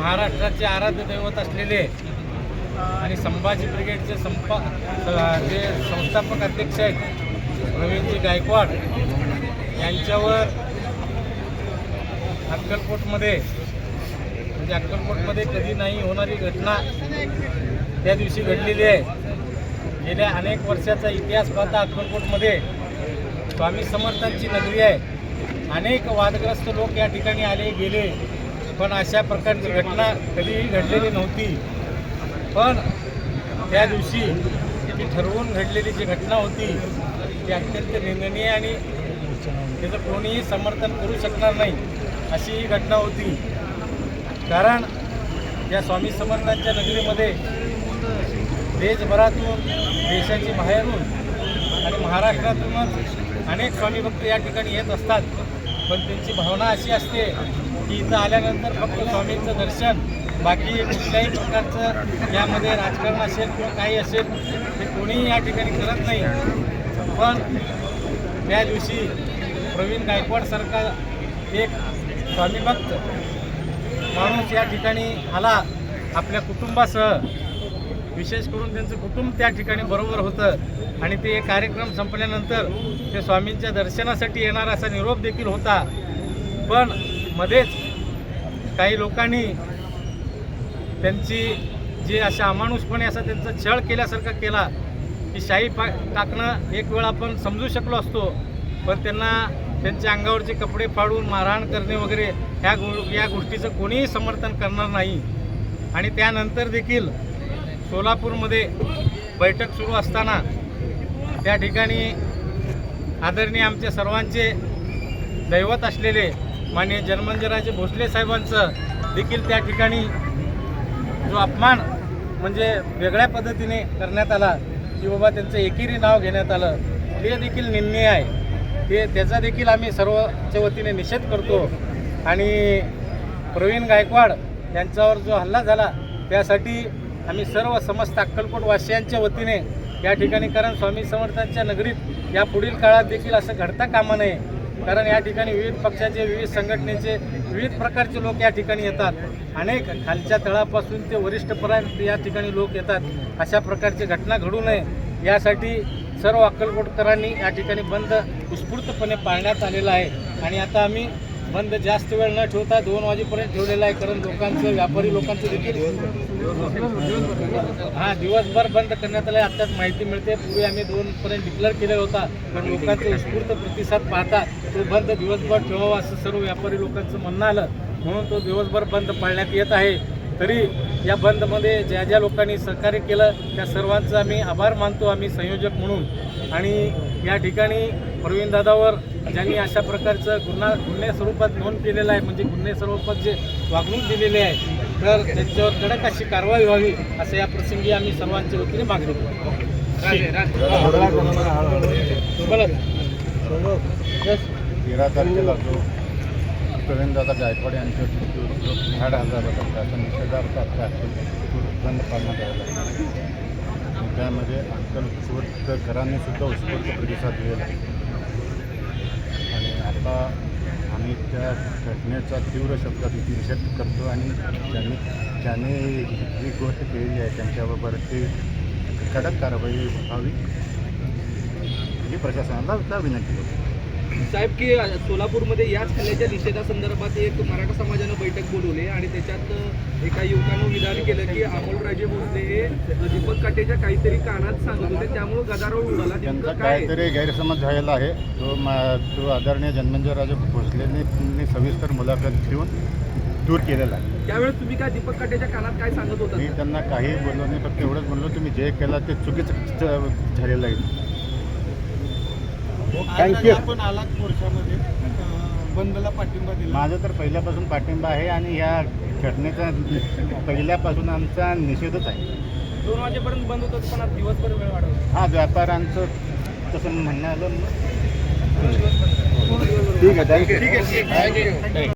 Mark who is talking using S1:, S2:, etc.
S1: महाराष्ट्राचे आराध्य दैवत असलेले आणि संभाजी ब्रिगेडचे संपा जे संस्थापक अध्यक्ष आहेत प्रवीणजी गायकवाड यांच्यावर अक्कलकोटमध्ये म्हणजे अक्कलकोटमध्ये कधी नाही होणारी घटना त्या दिवशी घडलेली आहे. गेल्या अनेक वर्षाचा इतिहास पाहता अक्कलकोटमध्ये स्वामी समर्थांची नगरी आहे. अनेक वादग्रस्त लोक या ठिकाणी आले गेले. पण अशा प्रकारची घटना कधीही घडलेली नव्हती. पण त्या दिवशी ती ठरवून घडलेली जी घटना होती ती अत्यंत निंदनीय आणि त्याचं कोणीही समर्थन करू शकणार नाही अशी ही घटना होती. कारण या स्वामी समर्थांच्या नगरीमध्ये देशभरातून देशाची बाहेरून आणि महाराष्ट्रातूनच अनेक स्वामी भक्त या ठिकाणी येत असतात. पण त्यांची भावना अशी असते की इथं आल्यानंतर फक्त स्वामींचं दर्शन बाकी कुठल्याही प्रकारचं यामध्ये राजकारण असेल किंवा काही असेल ते कोणीही या ठिकाणी करत नाही. पण त्या दिवशी प्रवीण गायकवाडसारखा एक स्वामी भक्त माणूस या ठिकाणी आला आपल्या कुटुंबासह. विशेष करून त्यांचं कुटुंब त्या ठिकाणी बरोबर होतं आणि ते कार्यक्रम संपल्यानंतर ते स्वामींच्या दर्शनासाठी येणार असा निरोप देखील होता. पण मध्येच काही लोकांनी त्यांची जे अशा अमानुषपणे असा त्यांचा छळ केल्यासारखा केला की शाही पा टाकणं एक वेळ आपण समजू शकलो असतो पण त्यांना त्यांच्या अंगावरचे कपडे फाडून मारहाण करणे वगैरे ह्या गो या गोष्टीचं कोणीही समर्थन करणार नाही. आणि त्यानंतर देखील सोलापूरमध्ये बैठक सुरू असताना त्या ठिकाणी आदरणीय आमचे सर्वांचे दैवत असलेले माननीय जन्मंजराजे भोसले साहेबांचं देखील त्या ठिकाणी जो अपमान म्हणजे वेगळ्या पद्धतीने करण्यात आला की बाबा त्यांचं एकेरी नाव घेण्यात आलं ते देखील निंदनीय आहे. ते त्याचा देखील आम्ही सर्वच्या वतीने निषेध करतो. आणि प्रवीण गायकवाड यांच्यावर जो हल्ला झाला त्यासाठी आम्ही सर्व समस्त अक्कलकोटवासियांच्या वतीने या ठिकाणी कारण स्वामी समर्थांच्या नगरीत या पुढील काळात देखील असं घडता कामा नये कारण या ठिकाणी विविध पक्षाचे विविध संघटनेचे विविध प्रकारचे लोक या ठिकाणी येतात. अनेक खालच्या तळापासून ते वरिष्ठपर्यंत या ठिकाणी लोक येतात. अशा प्रकारची घटना घडू नये. यासाठी सर्व अक्कलकोटकरांनी या ठिकाणी बंद उत्स्फूर्तपणे पाळण्यात आलेला आहे. आणि आता आम्ही बंद जास्त वेळ न ठेवता दोन वाजेपर्यंत ठेवलेला आहे. कारण लोकांचं व्यापारी लोकांचं देखील हा दिवसभर बंद करण्यात आलं आत्ताच माहिती मिळते. पूर्वी आम्ही दोनपर्यंत डिक्लेअर केलेला होता. पण लोकांचा उत्स्फूर्त प्रतिसाद पाहता तो बंद दिवसभर ठेवावा असं सर्व व्यापारी लोकांचं म्हणणं आलं. म्हणून तो दिवसभर बंद पाळण्यात येत आहे. तरी या बंदमध्ये ज्या ज्या लोकांनी सहकार्य केलं त्या सर्वांचं आम्ही आभार मानतो आम्ही संयोजक म्हणून. आणि या ठिकाणी प्रवीण दादावर ज्यांनी अशा प्रकारचं गुन्हा गुन्हे स्वरूपात नोंद केलेलं आहे म्हणजे गुन्हे स्वरूपात जे वागणूक दिलेली आहे तर त्यांच्यावर कडक अशी कारवाई व्हावी असं या प्रसंगी आम्ही सर्वांच्या वतीने मागणी करतो. बोला.
S2: तेरा तारखेला जो प्रवीणदादा गायकवाड यांच्या आठ हजार हल्ला त्याचा निषेधार्थ आता बंद पाळण्यात आलेला त्यामध्ये अक्कलकोटकरांनी सुद्धा उत्स्फूर्त प्रतिसाद दिलेला आहे. आणि आता आम्ही त्या घटनेचा तीव्र शब्दात निषेध करतो आणि त्यांनी ज्याने जी गोष्ट केलेली आहे त्यांच्याबरोबर ती कडक कारवाई व्हावी ही प्रशासनाला विनंती करतो.
S3: साहेब की सोलापूरमध्ये याच हल्ल्याच्या निषेधासंदर्भात एक मराठा समाजानं बैठक बोलवली आणि त्याच्यात एका युवकानं विधान केलं की अमोलराजे भोसले हे दीपक काटेच्या काहीतरी कानात सांगत होते. त्यामुळे गदारोळ उडाला
S2: त्यांचा काहीतरी गैरसमज झालेला आहे. तो मा- तो आदरणीय जन्मंजयराजे भोसलेंनी सविस्तर मुलाखत घेऊन दूर केलेला आहे.
S3: त्यावेळेस तुम्ही काय दीपक काटेच्या कानात काय सांगत होता?
S2: मी त्यांना काही बोललो नाही फक्त एवढंच बोललो तुम्ही जे केलं ते चुकीचं झालेलं आहे.
S1: थँक्यू आपण आलात मोर्चामध्ये. बंदला पाठिंबा दिला.
S2: माझं तर पहिल्यापासून पाठिंबा आहे आणि या घटनेचा पहिल्यापासून आमचा निषेधच आहे.
S3: दोन वाजेपर्यंत बंद होतं पण आज दिवसभर वेळ वाढवला.
S2: हा व्यापाऱ्यांचं तसं म्हणणं आलं. ठीक आहे थँक्यू